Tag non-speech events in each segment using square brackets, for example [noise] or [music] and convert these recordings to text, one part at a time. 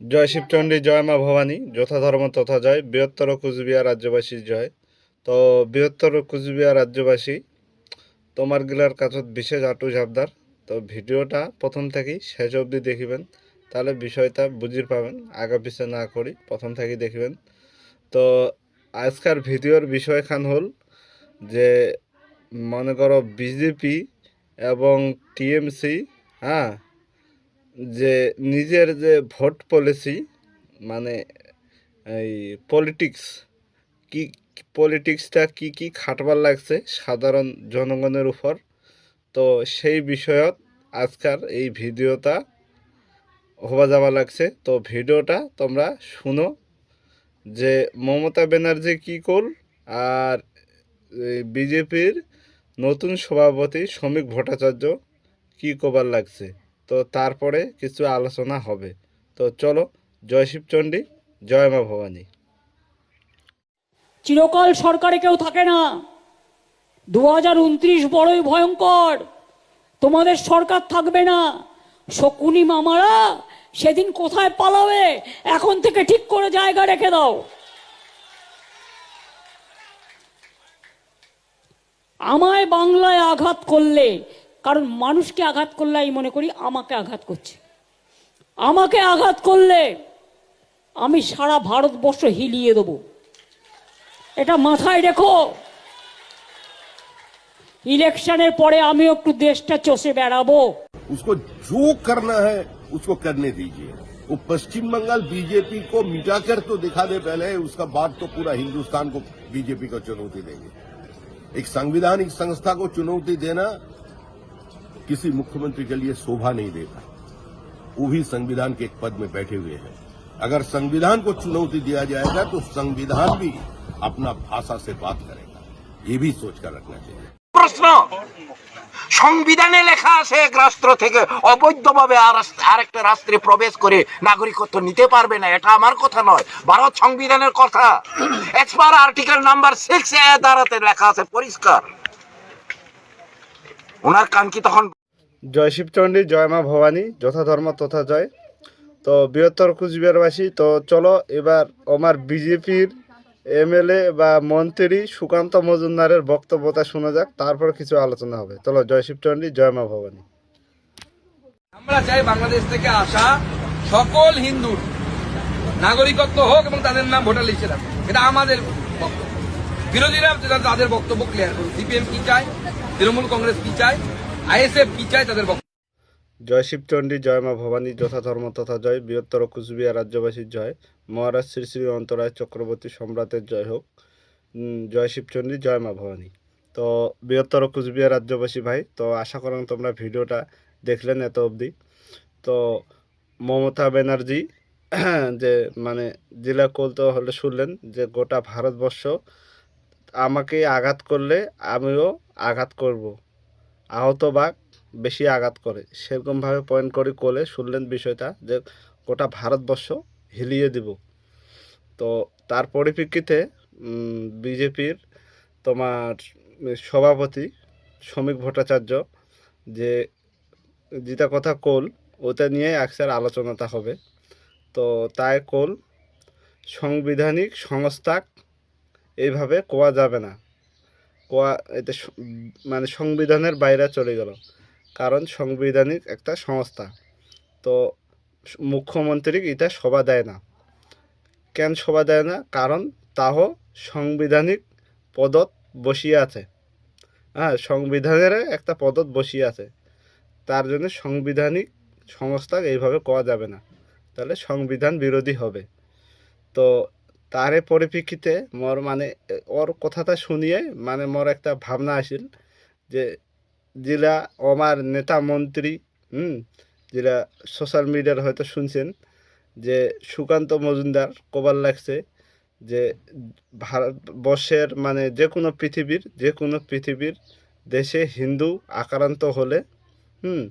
জয় শিবচণ্ডী, জয় মা ভবানী যথাধর্ম তথা জয়। বৃহত্তর কুচবিহার রাজ্যবাসীর জয়। তো বৃহত্তর কুচবিহার রাজ্যবাসী, তোমার গিলার কাছত বিশেষ আটু ঝাবদার তো ভিডিওটা প্রথম থেকেই শেষ অবধি দেখিবেন। তাহলে বিষয়টা বুঝির পাবেন। আগা পিছে না করি, প্রথম থেকেই দেখিবেন। তো আজকার ভিডিওর বিষয় খান হল যে, মনে করো বিজেপি এবং টিএমসি হ্যাঁ যে নিজের যে ভোট পলিসি মানে এই পলিটিক্স, কি পলিটিক্সটা কি কি খাটবার লাগছে সাধারণ জনগণের উপর, তো সেই বিষয়ত আজকার এই ভিডিওটা হওয়া যাওয়া লাগছে। তো ভিডিওটা তোমরা শুনো যে মমতা ব্যানার্জি কি কর আর বিজেপির নতুন সভাপতি শ্রমিক ভট্টাচার্য কি কবার লাগছে। তো তারপরে কিছু আলোচনা হবে। তো চলো, জয় শিবচণ্ডী জয় মা ভবানী। চিরকাল সরকারে কেউ থাকে না। দু হাজার উনত্রিশ বড়ই ভয়ঙ্কর। তোমাদের সরকার থাকবে না। শকুনি মামারা সেদিন কোথায় পালাবে, এখন থেকে ঠিক করে জায়গা রেখে দাও। আমায় বাংলায় আঘাত করলে কারণ মানুষকে আঘাত করলে আমি মনে করি আমাকে আঘাত করছে আমাকে আঘাত করলে আমি সারা ভারতবর্ষ হিলিয়ে দেবো এটা মাথায় রেখো ইলেকশনের পরে আমি একটু দেশটা চষে বেড়াবো उसको जो करना है उसको करने दीजिए वो पश्चिम बंगाल बीजेपी को मिटाकर तो दिखा दे पहले उसका बाद तो पूरा हिंदुस्तान को बीजेपी को चुनौती देंगे एक संविधानिक संस्था को चुनौती देना किसी मुख्यमंत्री के लिए शोभा नहीं देता वो भी संविधान के एक पद में बैठे हुए हैं अगर संविधान को चुनौती दिया जाएगा तो संविधान भी अपना भाषा से बात करेगा ये भी सोचकर रखना चाहिए প্রশ্ন সংবিধানে লেখা আছে এক রাষ্ট্র থেকে অবৈধভাবে আর রাস- আরেকটা রাষ্ট্রে প্রবেশ করে নাগরিকত্ব নিতে পারবে না এটা আমার কথা নয় ভারত সংবিধানের কথা এক্সপার আর্টিকেল নাম্বার সিক্স এ দ্বারাতে লেখা আছে পরিষ্কার ওনার কান কি তখন জয় শিবচণ্ডী, জয় মা ভবানী যথাধর্ম তথা জয়। তো বৃহত্তর কুচবিহারবাসী, তো চলো এবার আমার বিজেপির এমএলএ বা মন্ত্রী সুকান্ত মজুমদারের বক্তব্যটা শোনা যাক, তারপর কিছু আলোচনা হবে। চলো, জয় শিবচণ্ডী, জয় মা ভবানী। আমরা চাই বাংলাদেশ থেকে আসা সকল হিন্দুর নাগরিকত্ব হোক এবং তাদের নাম ভোটার লিস্টে রাখুক। এটা আমাদের বিরোধীরা তাদের বক্তব্য ক্লিয়ার করুন সিপিএম কি চায়? তৃণমূল কংগ্রেস কি চায়? জয় শিবচণ্ডী, জয় মা ভবানী যথাধর্ম তথা জয়। বৃহত্তর কুচবিহার রাজ্যবাসীর জয়। মহারাজ শ্রী শ্রী অন্তরায় চক্রবর্তী সম্রাটের জয় হোক। জয় শিবচণ্ডী, জয় মা ভবানী। তো বৃহত্তর কুচবিহার রাজ্যবাসী ভাই, তো আশা করেন তোমরা ভিডিওটা দেখলেন এত অবধি। তো মমতা ব্যানার্জি, [clears throat] যে মানে জেলা কলতে হলে শুনলেন যে গোটা ভারতবর্ষ আমাকে আঘাত করলে আমিও আঘাত করব। আহত বাঘ বেশি আঘাত করে। সেরকমভাবে পয়েন্ট করে কোলে, শুনলেন বিষয়টা যে গোটা ভারতবর্ষ হিলিয়ে দিব। তো তার পরিপ্রেক্ষিতে বিজেপির তোমার সভাপতি শ্রমিক ভট্টাচার্য যে যেটা কথা কোল ওটা নিয়ে একসার আলোচনাটা হবে। তো তাই কোল, সাংবিধানিক সংস্থা এইভাবে কোয়া যাবে না। এতে মানে সংবিধানের বাইরে চলে গেল। কারণ সংবিধানিক একটা সংস্থা। তো মুখ্যমন্ত্রী এটা সভা দেয় না। কেন সভা দেয় না? কারণ তাহ সাংবিধানিক পদত বসিয়ে আছে। হ্যাঁ সংবিধানের একটা পদত বসিয়ে আছে। তার জন্য সাংবিধানিক সংস্থা এইভাবে করা যাবে না। তাহলে সংবিধান বিরোধী হবে। তো তারে পরিপ্রেক্ষিতে মোর মানে ওর কথাটা শুনিয়ে মানে মোর একটা ভাবনা আসিল যে যেটা আমার নেতা মন্ত্রী, হুম যেটা সোশ্যাল মিডিয়ার হয়তো শুনছেন, যে সুকান্ত মজুমদার কবার লাগছে যে ভারতবর্ষের মানে যে কোনো পৃথিবীর, যে কোনো পৃথিবীর দেশে হিন্দু আক্রান্ত হলে, হুম,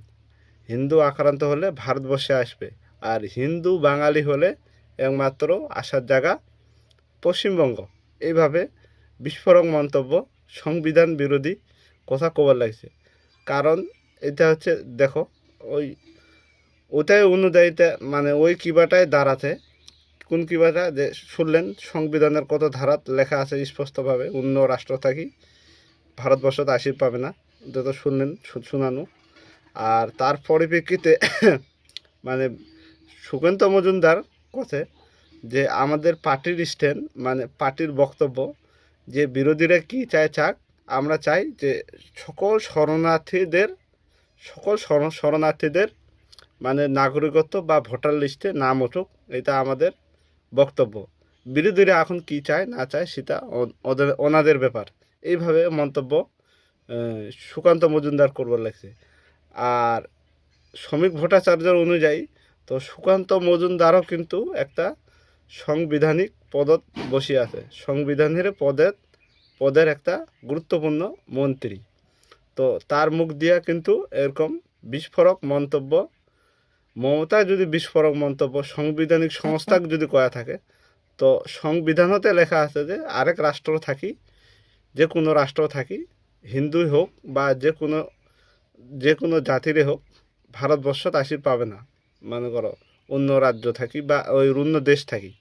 হিন্দু আক্রান্ত হলে ভারতবর্ষে আসবে। আর হিন্দু বাঙালি হলে একমাত্র আসার জায়গা পশ্চিমবঙ্গ। এইভাবে বিস্ফোরক মন্তব্য, সংবিধান বিরোধী কথা কবার লাগছে। কারণ এটা হচ্ছে, দেখো, ওই ওটাই অনুযায়ীতে মানে ওই কিবাটায় দাঁড়াতে, কোন কিবাটা যে শুনলেন, সংবিধানের কত ধারাত লেখা আছে স্পষ্টভাবে, অন্য রাষ্ট্র থাকি ভারতবর্ষতে আসি পাবে না যত শুনলেন শোনানো। আর তার পরিপ্রেক্ষিতে [coughs] মানে সুকান্ত মজুমদার কথা যে আমাদের পার্টির স্ট্যান্ড মানে পার্টির বক্তব্য, যে বিরোধীরা কি চায় চাক, আমরা চাই যে সকল শরণার্থীদের, সকল শরণ- শরণার্থীদের মানে নাগরিকত্ব বা ভোটার লিস্টে নাম উঠুক, এটা আমাদের বক্তব্য। বিরোধীরা এখন কি চায়, না চায়, সেটা ওদের ওনাদের ব্যাপার। এইভাবে মন্তব্য সুকান্ত মজুমদার করবার লাগছে। আর শ্রমিক ভট্টাচার্যের অনুযায়ী, তো সুকান্ত মজুমদারও কিন্তু একটা সাংবিধানিক পদত বসে আছে। সংবিধানের পদের পদের একটা গুরুত্বপূর্ণ মন্ত্রী। তো তার মুখ দিয়া কিন্তু এরকম বিস্ফোরক মন্তব্য মমতা যদি বিস্ফোরক মন্তব্য, সাংবিধানিক সংস্থা যদি কয়া থাকে, তো সংবিধানতে লেখা আছে যে আরেক রাষ্ট্র থাকি, যে কোনো রাষ্ট্র থাকি, হিন্দুই হোক বা যে কোনো যে কোনো জাতিরে হোক ভারতবর্ষত আসি পাবে না। মনে করো অন্য রাজ্য থাকি বা ওই অন্য দেশ থাকি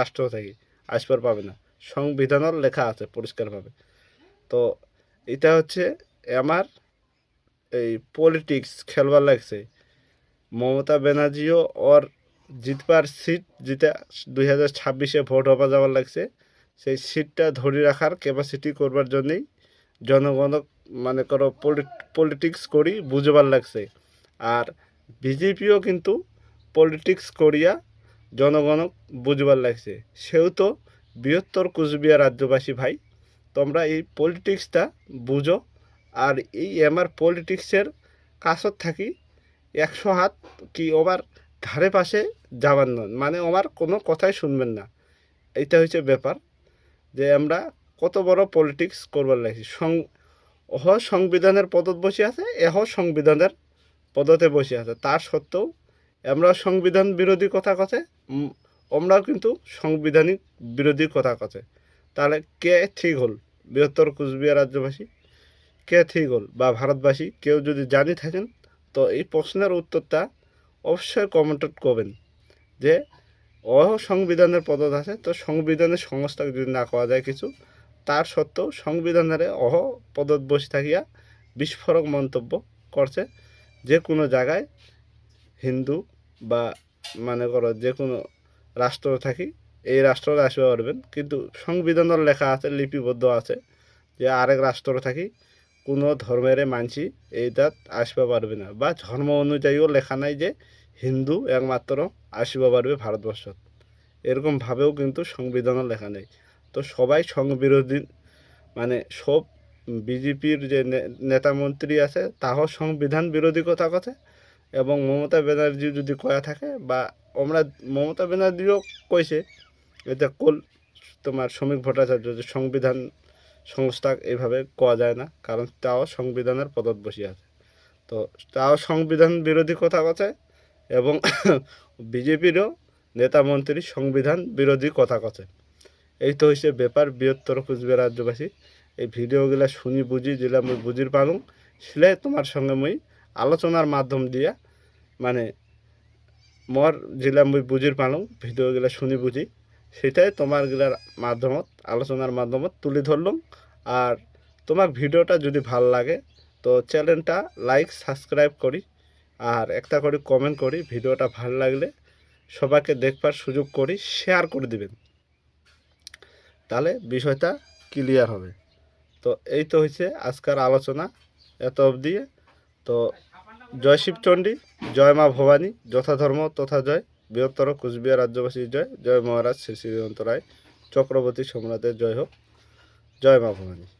রাষ্ট্র থাকি আসবার পাবে না। সংবিধানের লেখা আছে পরিষ্কারভাবে। তো এটা হচ্ছে আমার এই পলিটিক্স খেলবার লাগছে। মমতা ব্যানার্জিও ওর জিতবার সিট যেটা দুই হাজার ছাব্বিশে ভোট হবা যাওয়ার লাগছে। সেই সিটটা ধরে রাখার ক্যাপাসিটি করবার জন্যেই জনগণ মানে করো পলিটিক্স করি বুঝবার লাগছে। আর বিজেপিও কিন্তু পলিটিক্স করিয়া জনগণক বুঝবার লাগছে। সেহেতু বৃহত্তর কুচবিহার রাজ্যবাসী ভাই, তোমরা এই পলিটিক্সটা বুঝো আর এই আমার পলিটিক্সের কাছত থাকি একশো হাত কি ওবার ধারে পাশে যাবার নয়। মানে আমার কোনো কথাই শুনবেন না। এটা হচ্ছে ব্যাপার যে আমরা কত বড় পলিটিক্স করবার লাগছি। সং অহ সংবিধানের পদত বসে আছে, এহ সংবিধানের পদতে বসে আছে। তার সত্ত্বেও আমরা সংবিধান বিরোধী কথা কথা আমরাও কিন্তু সাংবিধানিক বিরোধী কথা কথা তাহলে কে ঠিক হল? বৃহত্তর কুচবিহার রাজ্যবাসী? কে ঠিক হল? বা ভারতবাসী? কেউ যদি জানি থাকেন, তো এই প্রশ্নের উত্তরটা অবশ্যই কমেন্ট করবেন। যে অহ সংবিধানের পদত আছে, তো সংবিধানের সংস্থা যদি না করা যায় কিছু, তার সত্ত্বেও সংবিধানের অহ পদত বসে থাকিয়া বিস্ফোরক মন্তব্য করছে যে কোনো জায়গায় হিন্দু বা মানে করো যে কোনো রাষ্ট্র থাকি, এই রাষ্ট্রে আসবে পারবেন কিন্তু সংবিধানের লেখা আছে, লিপিবদ্ধ আছে যে আরেক রাষ্ট্র থাকি, কোনো ধর্মের মানসি এইটাত আসতে পারবে না। বা ধর্ম অনুযায়ীও লেখা নাই যে হিন্দু একমাত্র আসতে পারবে ভারতবর্ষত। এরকমভাবেও কিন্তু সংবিধানের লেখা নেই। তো সবাই সংবিরোধী মানে সব বিজেপির যে নেতা মন্ত্রী আছে তাহ সংবিধান বিরোধী কথা কথা এবং মমতা ব্যানার্জি যদি কয়া থাকে বা আমরা মমতা ব্যানার্জিও কইছে এটা কল তোমার শ্রমিক ভট্টাচার্য যে সংবিধান সংস্থা এইভাবে কওয়া যায় না, কারণ তাও সংবিধানের পদত বসে আছে। তো তাও সংবিধান বিরোধী কথা কথা এবং [coughs] বিজেপিরও নেতা মন্ত্রী সংবিধান বিরোধী কথা কথা। এই তো হচ্ছে ব্যাপার, বৃহত্তর কুচবিহার রাজ্যবাসী। এই ভিডিওগুলা শুনি বুঝি, যেগুলা মুই বুঝির পালুম সেলাই তোমার সঙ্গে মুই আলোচনার মাধ্যম দিয়া মানে মোর যেগুলা মুই বুঝির পালুম ভিডিওগুলা শুনি বুঝি। সেটাই তোমার গিলার মাধ্যমত, আলোচনার মাধ্যমত তুলে ধরলাম। আর তোমার ভিডিওটা যদি ভালো লাগে, তো চ্যানেলটা লাইক, সাবস্ক্রাইব করি। আর একটা করে কমেন্ট করি, ভিডিওটা ভালো লাগলে সবাইকে দেখবার সুযোগ করি, শেয়ার করে দিবেন। তাহলে বিষয়টা ক্লিয়ার হবে। তো এই তো হয়েছে আজকের আলোচনা, এত অবধি। তো জয় শিবচণ্ডী জয় মা ভবানী, যথাধর্ম তথা জয়। বৃহত্তর কুচবিহার রাজ্যবাসী জয়। জয় মহারাজ শ্রী শ্রী রায়। চক্রবর্তী সম্রাটের জয় হোক। জয় মা ভবানী।